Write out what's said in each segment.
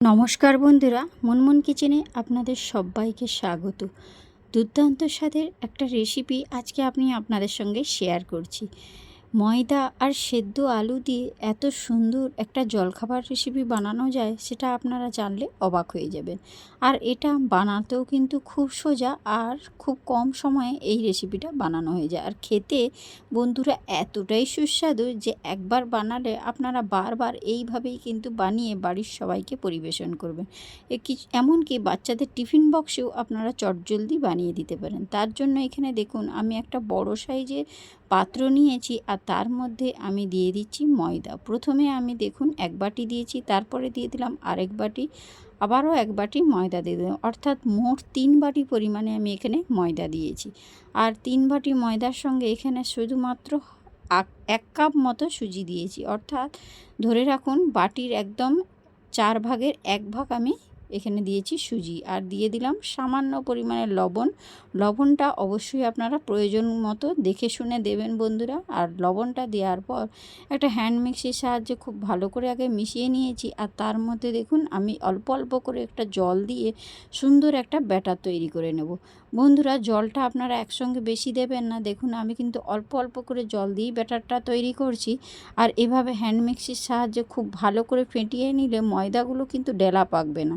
নমস্কার বন্ধুরা, মনমন কিচেনে আপনাদের সবাইকে স্বাগত। দুর্দান্ত স্বাদের একটা রেসিপি আজকে আমি আপনাদের সঙ্গে শেয়ার করছি। ময়দা আর সেদ্ধ আলু দিয়ে এত সুন্দর একটা জলখাবার রেসিপি বানানো যায়, সেটা আপনারা জানলে অবাক হয়ে যাবেন। আর এটা বানাতেও কিন্তু খুব সোজা আর খুব কম সময়ে এই রেসিপিটা বানানো হয়ে যায়। আর খেতে বন্ধুরা এতটাই সুস্বাদু যে একবার বানালে আপনারা বারবার এইভাবেই কিন্তু বানিয়ে বাড়ির সবাইকে পরিবেশন করবেন। এমনকি বাচ্চাদের টিফিন বক্সেও আপনারা চটজলদি বানিয়ে দিতে পারেন। তার জন্য এখানে দেখুন, আমি একটা বড় সাইজের পাত্র নিয়েছি আর তার মধ্যে আমি দিয়ে দিচ্ছি ময়দা। প্রথমে আমি দেখুন এক বাটি দিয়েছি, তারপরে দিয়ে দিলাম আরেক বাটি, আবারও এক বাটি ময়দা দিয়ে দিলাম। অর্থাৎ মোট তিন বাটি পরিমাণে আমি এখানে ময়দা দিয়েছি। আর তিন বাটি ময়দার সঙ্গে এখানে শুধুমাত্র এক কাপ মতো সুজি দিয়েছি। অর্থাৎ ধরে রাখুন বাটির একদম চার ভাগের এক ভাগ আমি এখানে দিয়েছি সুজি আর দিয়ে দিলাম সামান্য পরিমাণে লবণ। লবণটা অবশ্যই আপনারা প্রয়োজন মতো দেখে শুনে দেবেন বন্ধুরা। আর লবণটা দেওয়ার পর একটা হ্যান্ড মিক্সির সাহায্যে খুব ভালো করে আগে মিশিয়ে নিয়েছি। আর তার মধ্যে দেখুন আমি অল্প অল্প করে একটা জল দিয়ে সুন্দর একটা ব্যাটার তৈরি করে নেব। বন্ধুরা, জলটা আপনারা একসঙ্গে বেশি দেবেন না। দেখুন আমি কিন্তু অল্প অল্প করে জল দিয়েই ব্যাটারটা তৈরি করছি। আর এভাবে হ্যান্ড মিক্সির সাহায্যে খুব ভালো করে ফেটিয়ে নিলে ময়দাগুলো কিন্তু ডেলা পাকবে না।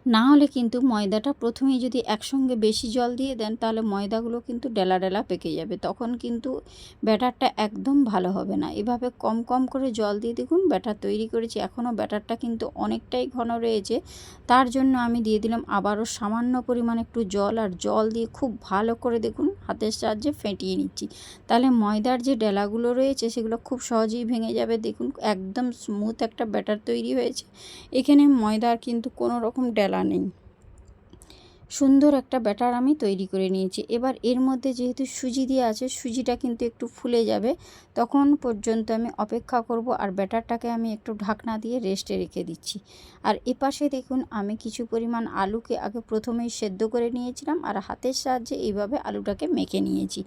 না হলে কিন্তু ময়দাটা প্রথমেই যদি একসঙ্গে বেশি জল দিয়ে দেন, তাহলে ময়দাগুলো কিন্তু ডেলা ডেলা পেকে যাবে। তখন কিন্তু ব্যাটারটা একদম ভালো হবে না। এভাবে কম কম করে জল দিয়ে দেখুন, ব্যাটার তৈরি করেছি। এখনও ব্যাটারটা কিন্তু অনেকটাই ঘন রয়েছে। তার জন্য আমি দিয়ে দিলাম আবারও সামান্য পরিমাণ একটু জল, আর জল দিয়ে খুব ভালো করে দেখুন, হাতের সাহায্যে ফেটিয়ে নিচ্ছি। তাহলে ময়দার যে ডেলাগুলো রয়েছে, সেগুলো খুব সহজেই ভেঙে যাবে। দেখুন, একদম স্মুথ একটা ব্যাটার তৈরি হয়েছে। এখানে ময়দার কিন্তু কোনো রকম ডেলা ফেলা নেই সুন্দর একটা ব্যাটার আমি তৈরি করে নিয়েছি। এবার এর মধ্যে যেহেতু সুজি দিয়ে আছে, সুজিটা কিন্তু একটু ফুলে যাবে। তখন পর্যন্ত আমি অপেক্ষা করব আর ব্যাটারটাকে আমি একটু ঢাকনা দিয়ে রেস্টে রেখে দিচ্ছি। আর এপাশে দেখুন, আমি কিছু পরিমাণ আলুকে আগে প্রথমেই সেদ্ধ করে নিয়েছিলাম আর হাতের সাহায্যে এইভাবে আলুটাকে মেখে নিয়েছি।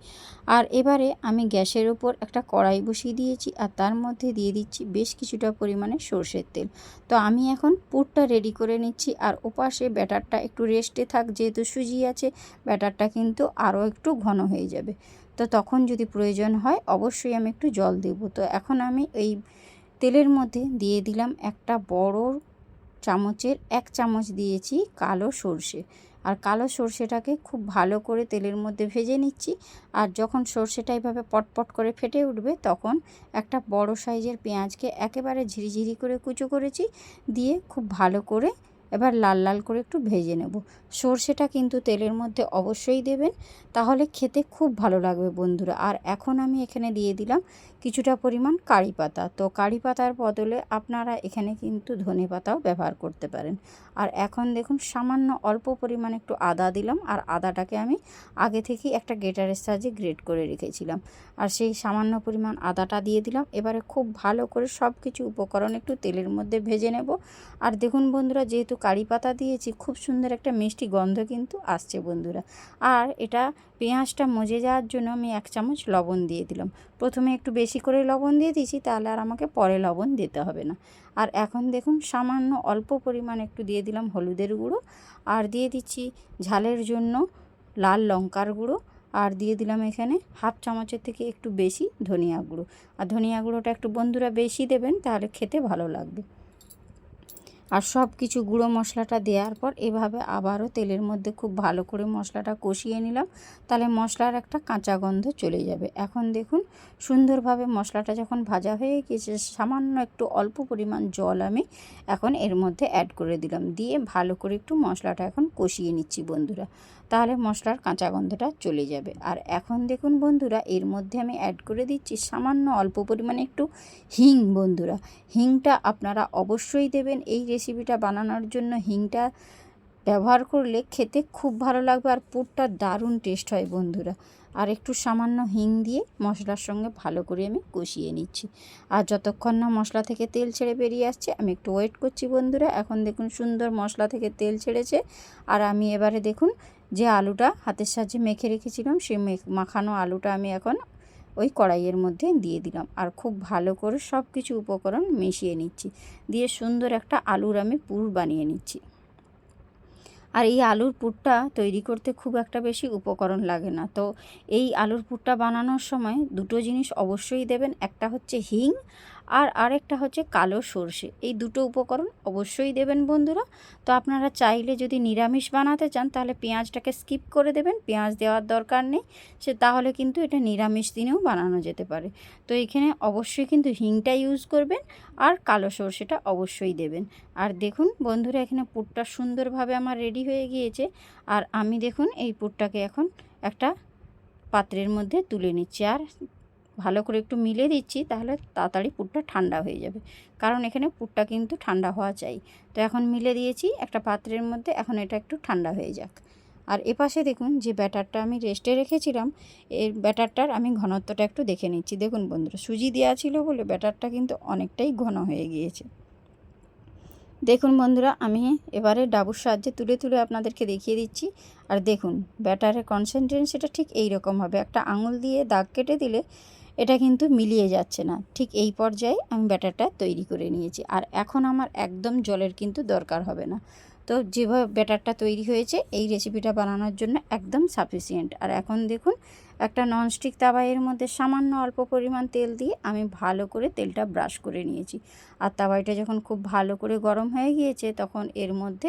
আর এবারে আমি গ্যাসের ওপর একটা কড়াই বসিয়ে দিয়েছি আর তার মধ্যে দিয়ে দিচ্ছি বেশ কিছুটা পরিমাণে সর্ষের তেল। তো আমি এখন পুরটা রেডি করে নিচ্ছি আর ওপাশে ব্যাটারটা একটু রেস্টে থাক যেহেতু সুজি আছে, ব্যাটারটা কিন্তু আরও একটু ঘন হয়ে যাবে। তো তখন যদি প্রয়োজন হয়, অবশ্যই আমি একটু জল দেব। তো এখন আমি এই তেলের মধ্যে দিয়ে দিলাম একটা বড় চামচের, এক চামচ দিয়েছি কালো সর্ষে। আর কালো সর্ষেটাকে খুব ভালো করে তেলের মধ্যে ভেজে নিচ্ছি। আর যখন সর্ষেটা এইভাবে পটপট করে ফেটে উঠবে, তখন একটা বড় সাইজের পেঁয়াজকে একেবারে ঝিরিঝিরি করে কুচো করেছি। দিয়ে খুব ভালো করে এবার লাল লাল করে একটু ভেজে নেব। সর্ষেটা কিন্তু তেলের মধ্যে অবশ্যই দেবেন, তাহলে খেতে খুব ভালো লাগবে বন্ধুরা। আর এখন আমি এখানে দিয়ে দিলাম কিছুটা পরিমাণ কারি পাতা। তো কারি পাতার বদলে আপনারা এখানে কিন্তু ধনে পাতাও ব্যবহার করতে পারেন। আর এখন দেখুন সামান্য অল্প পরিমাণ একটু আদা দিলাম, আর আদাটাকে আমি আগে থেকেই একটা গেটারের সাহায্যে গ্রেট করে রেখেছিলাম। আর সেই সামান্য পরিমাণ আদাটা দিয়ে দিলাম, এবারে খুব ভালো করে সব কিছু উপকরণ একটু তেলের মধ্যে ভেজে নেব। আর দেখুন বন্ধুরা, যেহেতু কারি পাতা দিয়েছি, খুব সুন্দর একটা মিষ্টি গন্ধ কিন্তু আসছে বন্ধুরা। আর এটা পেঁয়াজটা মজে যাওয়ার জন্য আমি এক চামচ লবণ দিয়ে দিলাম। প্রথমে একটু বেশি করে লবণ দিয়ে দিয়েছি, তাহলে আর আমাকে পরে লবণ দিতে হবে না। আর এখন দেখুন, সামান্য অল্প পরিমাণ একটু দিয়ে দিলাম হলুদের গুঁড়ো, আর দিয়ে দিচ্ছি ঝালের জন্য লাল লঙ্কার গুঁড়ো, আর দিয়ে দিলাম এখানে হাফ চামচের থেকে একটু বেশি ধনিয়া গুঁড়ো। আর ধনিয়া গুঁড়োটা একটু বন্ধুরা বেশি দেবেন, তাহলে খেতে ভালো লাগবে। আর সব কিছু গুঁড়ো মশলাটা দেওয়ার পর এভাবে আবারও তেলের মধ্যে খুব ভালো করে মশলাটা কষিয়ে নিলাম। তাহলে মশলার একটা কাঁচা গন্ধ চলে যাবে। এখন দেখুন, সুন্দরভাবে মশলাটা যখন ভাজা হয়ে গিয়েছে, সামান্য একটু অল্প পরিমাণ জল আমি এখন এর মধ্যে অ্যাড করে দিলাম। দিয়ে ভালো করে একটু মশলাটা এখন কষিয়ে নিচ্ছি বন্ধুরা। তাহলে মশলার কাঁচা গন্ধটা চলে যাবে। আর এখন দেখুন বন্ধুরা, এর মধ্যে আমি অ্যাড করে দিচ্ছি সামান্য অল্প পরিমাণে একটু হিং বন্ধুরা। হিংটা আপনারা অবশ্যই দেবেন। এই রেসিপিটা বানানোর জন্য হিংটা ব্যবহার করলে খেতে খুব ভালো লাগবে আর পুরটা দারুণ টেস্ট হয় বন্ধুরা। আর একটু সামান্য হিং দিয়ে মশলার সঙ্গে ভালো করে আমি কষিয়ে নিচ্ছি। আর যতক্ষণ না মশলা থেকে তেল ছেড়ে বেরিয়ে আসছে, আমি একটু ওয়েট করছি বন্ধুরা। এখন দেখুন সুন্দর মশলা থেকে তেল ছেড়েছে। আর আমি এবারে দেখুন যে আলুটা হাতের সাহায্যে মেখে রেখেছিলাম, সেই মাখানো আলুটা আমি এখন ওই কড়াইয়ের মধ্যে দিয়ে দিলাম। আর খুব ভালো করে সব কিছু উপকরণ মিশিয়ে নিচ্ছি। দিয়ে সুন্দর একটা আলুর আমি পুর বানিয়ে নিচ্ছি। আর এই আলুর পুরটা তৈরি করতে খুব একটা বেশি উপকরণ লাগে না। তো এই আলুর পুরটা বানানোর সময় দুটো জিনিস অবশ্যই দেবেন। একটা হচ্ছে হিং আর আরেকটা হচ্ছে কালো সর্ষে। এই দুটো উপকরণ অবশ্যই দেবেন বন্ধুরা। তো আপনারা চাইলে যদি নিরামিষ বানাতে চান, তাহলে পেঁয়াজটাকে স্কিপ করে দেবেন। পেঁয়াজ দেওয়ার দরকার নেই। সে তাহলে কিন্তু এটা নিরামিষ দিনেও বানানো যেতে পারে। তো এখানে অবশ্যই কিন্তু হিংটা ইউজ করবেন আর কালো সর্ষেটা অবশ্যই দেবেন। আর দেখুন বন্ধুরা, এখানে পুরটা সুন্দরভাবে আমার রেডি হয়ে গিয়েছে। আর আমি দেখুন এই পুরটাকে এখন একটা পাত্রের মধ্যে তুলে নিচ্ছি। আর ভালো করে একটু মিলে দিচ্ছি, তাহলে তাড়াতাড়ি পুরটা ঠান্ডা হয়ে যাবে। কারণ এখানে পুরটা কিন্তু ঠান্ডা হওয়া চাই। তো এখন মিলে দিয়েছি একটা পাত্রের মধ্যে, এখন এটা একটু ঠান্ডা হয়ে যাক। আর এপাশে দেখুন যে ব্যাটারটা আমি রেস্টে রেখেছিলাম, এর ব্যাটারটার আমি ঘনত্বটা একটু দেখে নিচ্ছি। দেখুন বন্ধুরা, সুজি দেওয়া ছিল বলে ব্যাটারটা কিন্তু অনেকটাই ঘন হয়ে গিয়েছে। দেখুন বন্ধুরা, আমি এবারে ডাবুর সাহায্যে তুলে তুলে আপনাদেরকে দেখিয়ে দিচ্ছি। আর দেখুন, ব্যাটারের কনসেন্ট্রেন্সিটা ঠিক এই রকম হবে। একটা আঙুল দিয়ে দাগ কেটে দিলে এটা কিন্তু মিলিয়ে যাচ্ছে না। ঠিক এই পর্যায়ে আমি ব্যাটারটা তৈরি করে নিয়েছি। আর এখন আমার একদম জলের কিন্তু দরকার হবে না। তো যেভাবে ব্যাটারটা তৈরি হয়েছে, এই রেসিপিটা বানানোর জন্য একদম সাফিসিয়েন্ট আর এখন দেখুন, একটা ননস্টিক তাওয়াইয়ের মধ্যে সামান্য অল্প পরিমাণ তেল দিয়ে আমি ভালো করে তেলটা ব্রাশ করে নিয়েছি। আর তাওয়াইটা যখন খুব ভালো করে গরম হয়ে গিয়েছে, তখন এর মধ্যে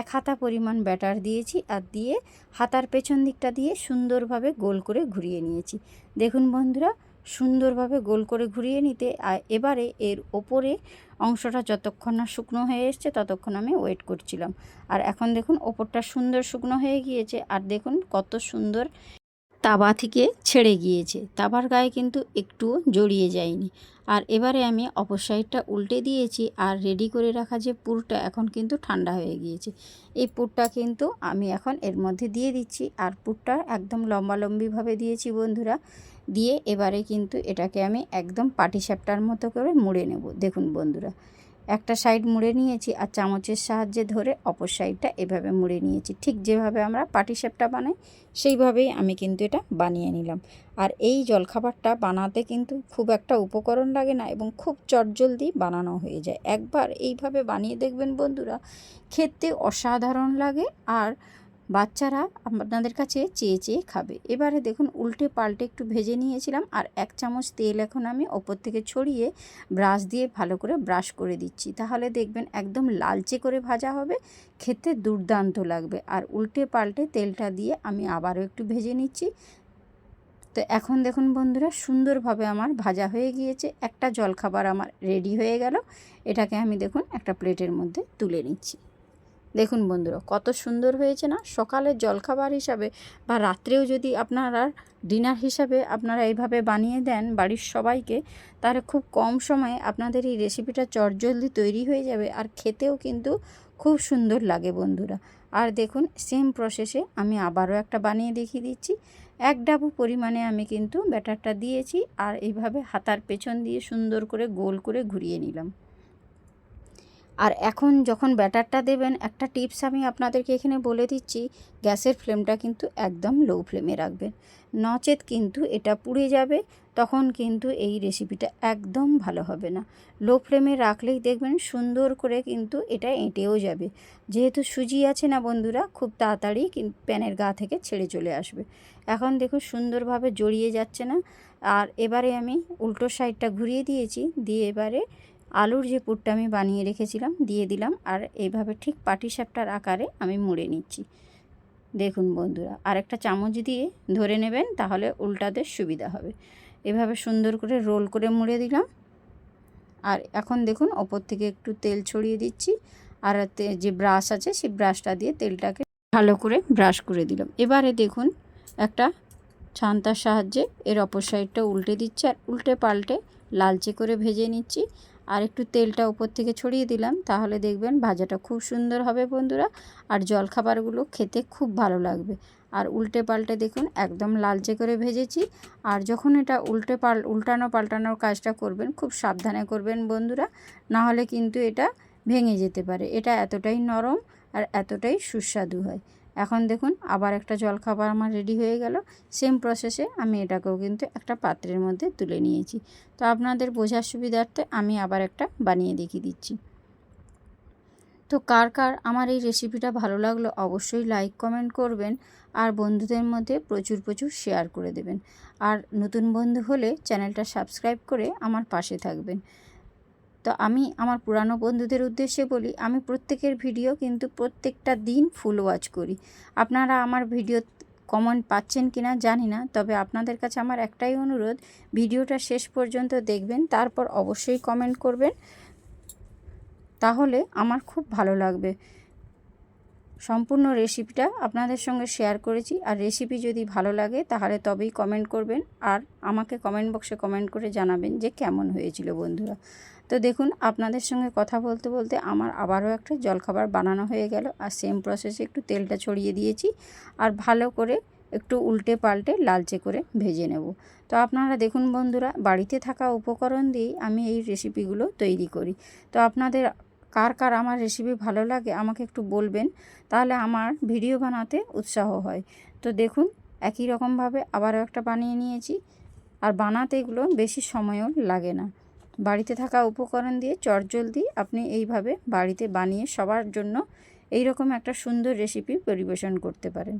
এক হাতা পরিমাণ ব্যাটার দিয়েছি আর দিয়ে হাতার পেছন দিকটা দিয়ে সুন্দরভাবে গোল করে ঘুরিয়ে নিয়েছি। দেখুন বন্ধুরা সুন্দরভাবে গোল করে ঘুরিয়ে নিতে এবারে এর ওপরে অংশটা যতক্ষণ না শুকনো হয়ে এসছে ততক্ষণ আমি ওয়েট করছিলাম। আর এখন দেখুন ওপরটা সুন্দর শুকনো হয়ে গিয়েছে, আর দেখুন কত সুন্দর তাবা থেকে ছেড়ে গিয়েছে। তাবার গায়ে কিন্তু একটুও জড়িয়ে যায়নি। আর এবারে আমি অপর সাইডটা উল্টে দিয়েছি, আর রেডি করে রাখা যে পুরটা এখন কিন্তু ঠান্ডা হয়ে গিয়েছে। এই পুরটা কিন্তু আমি এখন এর মধ্যে দিয়ে দিচ্ছি, আর পুরটা একদম লম্বালম্বিভাবে দিয়েছি বন্ধুরা। দিয়ে এবারে কিন্তু এটাকে আমি একদম পাটিসাপটার মতো করে মুড়ে নেব। দেখুন বন্ধুরা, একটা সাইড মুড়ে নিয়েছি আর চামচের সাহায্যে ধরে অপর সাইডটা এভাবে মুড়ে নিয়েছি। ঠিক যেভাবে আমরা পাটিসাপটা বানাই, সেইভাবেই আমি কিন্তু এটা বানিয়ে নিলাম। আর এই জলখাবারটা বানাতে কিন্তু খুব একটা উপকরণ লাগে না এবং খুব চটজলদি বানানো হয়ে যায়। একবার এইভাবে বানিয়ে দেখবেন বন্ধুরা, খেতে অসাধারণ লাগে আর বাচ্চারা আপনাদের কাছে চেয়ে চেয়ে খাবে। এবারে দেখুন, উল্টে পাল্টে একটু ভেজে নিয়েছিলাম আর এক চামচ তেল এখন আমি ওপর থেকে ছড়িয়ে ব্রাশ দিয়ে ভালো করে ব্রাশ করে দিচ্ছি। তাহলে দেখবেন একদম লালচে করে ভাজা হবে, খেতে দুর্দান্ত লাগবে। আর উল্টে পাল্টে তেলটা দিয়ে আমি আবারও একটু ভেজে নিচ্ছি। তো এখন দেখুন বন্ধুরা, সুন্দরভাবে আমার ভাজা হয়ে গিয়েছে। একটা জলখাবার আমার রেডি হয়ে গেল। এটাকে আমি দেখুন একটা প্লেটের মধ্যে তুলে নিচ্ছি। দেখুন বন্ধুরা, কত সুন্দর হয়েছে না? সকালের জলখাবার হিসাবে বা রাত্রেও যদি আপনারা ডিনার হিসাবে আপনারা এইভাবে বানিয়ে দেন বাড়ির সবাইকে, তাহলে খুব কম সময়ে আপনাদের এই রেসিপিটা চটজলদি তৈরি হয়ে যাবে আর খেতেও কিন্তু খুব সুন্দর লাগে বন্ধুরা। আর দেখুন সেম প্রসেসে আমি আবারও একটা বানিয়ে দেখিয়ে দিচ্ছি। এক ডাবু পরিমাণে আমি কিন্তু ব্যাটারটা দিয়েছি আর এইভাবে হাতার পেছন দিয়ে সুন্দর করে গোল করে ঘুরিয়ে নিলাম। আর এখন যখন ব্যাটারটা দেবেন, একটা টিপস আমি আপনাদেরকে এখানে বলে দিচ্ছি, গ্যাসের ফ্লেমটা কিন্তু একদম লো ফ্লেমে রাখবেন। নচেত কিন্তু এটা পুড়ে যাবে, তখন কিন্তু এই রেসিপিটা একদম ভালো হবে না। লো ফ্লেমে রাখলেই দেখবেন সুন্দর করে কিন্তু এটা এঁটেও যাবে। যেহেতু সুজি আছে না বন্ধুরা, খুব তাড়াতাড়ি প্যানের গা থেকে ছেড়ে চলে আসবে। এখন দেখুন সুন্দরভাবে জড়িয়ে যাচ্ছে না। আর এবারে আমি উল্টো সাইডটা ঘুরিয়ে দিয়েছি, দিয়ে এবারে আলুর যে পুরটা আমি বানিয়ে রেখেছিলাম, দিয়ে দিলাম আর এইভাবে ঠিক পাটিসাপটার আকারে আমি মুড়ে নিচ্ছি। দেখুন বন্ধুরা আর একটা চামচ দিয়ে ধরে নেবেন তাহলে উল্টাতে সুবিধা হবে। এভাবে সুন্দর করে রোল করে মুড়ে দিলাম। আর এখন দেখুন, ওপর থেকে একটু তেল ছড়িয়ে দিচ্ছি। আর যে ব্রাশ আছে, সেই ব্রাশটা দিয়ে তেলটাকে ভালো করে ব্রাশ করে দিলাম। এবারে দেখুন, একটা ছান্তার সাহায্যে এর অপর সাইডটা উল্টে দিচ্ছি। আর উল্টে পাল্টে লালচে করে ভেজে নিচ্ছি। আর একটু তেলটা উপর থেকে ছড়িয়ে দিলাম, তাহলে দেখবেন ভাজাটা খুব সুন্দর হবে বন্ধুরা। আর জলখাবারগুলো খেতে খুব ভালো লাগবে। আর উল্টে পাল্টে দেখুন, একদম লালচে করে ভেজেছি। আর যখন এটা উল্টে পাল, উল্টানো পাল্টানোর কাজটা করবেন, খুব সাবধানে করবেন বন্ধুরা। না হলে কিন্তু এটা ভেঙে যেতে পারে। এটা এতটাই নরম আর এতটাই সুস্বাদু হয়। এখন দেখুন আবার একটা জলখাবার আমার রেডি হয়ে গেল। সেম প্রসেসে আমি এটাকেও কিন্তু একটা পাত্রের মধ্যে তুলে নিয়েছি। তো আপনাদের বোঝার সুবিধার্থে আমি আবার একটা বানিয়ে দেখিয়ে দিচ্ছি। তো কার কার আমার এই রেসিপিটা ভালো লাগল অবশ্যই লাইক কমেন্ট করবেন আর বন্ধুদের মধ্যে প্রচুর প্রচুর শেয়ার করে দেবেন। আর নতুন বন্ধু হলে চ্যানেলটা সাবস্ক্রাইব করে আমার পাশে থাকবেন। তো আমি আমার পুরানো বন্ধুদের উদ্দেশ্যে বলি, আমি প্রত্যেকের ভিডিও কিন্তু প্রত্যেকটা দিন ফুল ওয়াচ করি। আপনারা আমার ভিডিও কমেন্ট পাচ্ছেন কি না জানি না, তবে আপনাদের কাছে আমার একটাই অনুরোধ, ভিডিওটা শেষ পর্যন্ত দেখবেন, তারপর অবশ্যই কমেন্ট করবেন। তাহলে আমার খুব ভালো লাগবে। সম্পূর্ণ রেসিপিটা আপনাদের সঙ্গে শেয়ার করেছি। আর রেসিপি যদি ভালো লাগে, তাহলে তবেই কমেন্ট করবেন। আর আমাকে কমেন্ট বক্সে কমেন্ট করে জানাবেন যে কেমন হয়েছিল বন্ধুরা। তো দেখুন, আপনাদের সঙ্গে কথা বলতে বলতে আমার আবারও একটা জলখাবার বানানো হয়ে গেল। আর সেম প্রসেসে একটু তেলটা ছড়িয়ে দিয়েছি। আর ভালো করে একটু উল্টে পাল্টে লালচে করে ভেজে নেব। তো আপনারা দেখুন বন্ধুরা, বাড়িতে থাকা উপকরণ দিয়েই আমি এই রেসিপিগুলো তৈরি করি। তো আপনাদের কার কার আমার রেসিপি ভালো লাগে আমাকে একটু বলবেন, তাহলে আমার ভিডিও বানাতে উৎসাহ হয়। তো দেখুন, একই রকমভাবে আবারও একটা বানিয়ে নিয়েছি। আর বানাতে এগুলো বেশি সময়ও লাগে না। বাড়িতে থাকা উপকরণ দিয়ে চটজলদি আপনি এইভাবে বাড়িতে বানিয়ে সবার জন্য এই রকম একটা সুন্দর রেসিপি পরিবেশন করতে পারেন।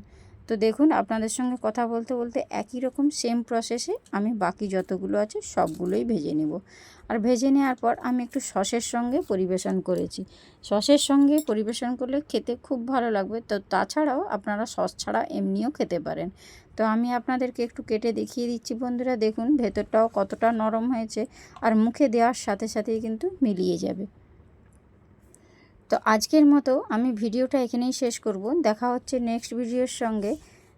তো দেখুন, আপনাদের সঙ্গে কথা বলতে বলতে একই রকম সেম প্রসেসে আমি বাকি যতগুলো আছে সবগুলোই ভেজে নেব। আর ভেজে নেওয়ার পর আমি একটু সসের সঙ্গে পরিবেশন করেছি। সসের সঙ্গে পরিবেশন করলে খেতে খুব ভালো লাগবে। তো তাছাড়াও আপনারা সস ছাড়া এমনিও খেতে পারেন। তো আমি আপনাদেরকে একটু কেটে দেখিয়ে দিচ্ছি বন্ধুরা। দেখুন, ভেতরটাও কতটা নরম হয়েছে। আর মুখে দেওয়ার সাথে সাথেই কিন্তু মিলিয়ে যাবে। তো আজকের মতো আমি ভিডিওটা এখানেই শেষ করব। দেখা হচ্ছে নেক্সট ভিডিওর সঙ্গে।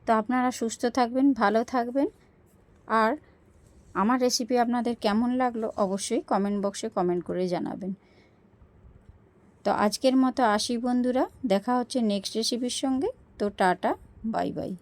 তো আপনারা সুস্থ থাকবেন, ভালো থাকবেন। আর আমার রেসিপি আপনাদের কেমন লাগল অবশ্যই কমেন্ট বক্সে কমেন্ট করে জানাবেন। তো আজকের মতো আসি বন্ধুরা, দেখা হচ্ছে নেক্সট রেসিপির সঙ্গে। তো টাটা বাই বাই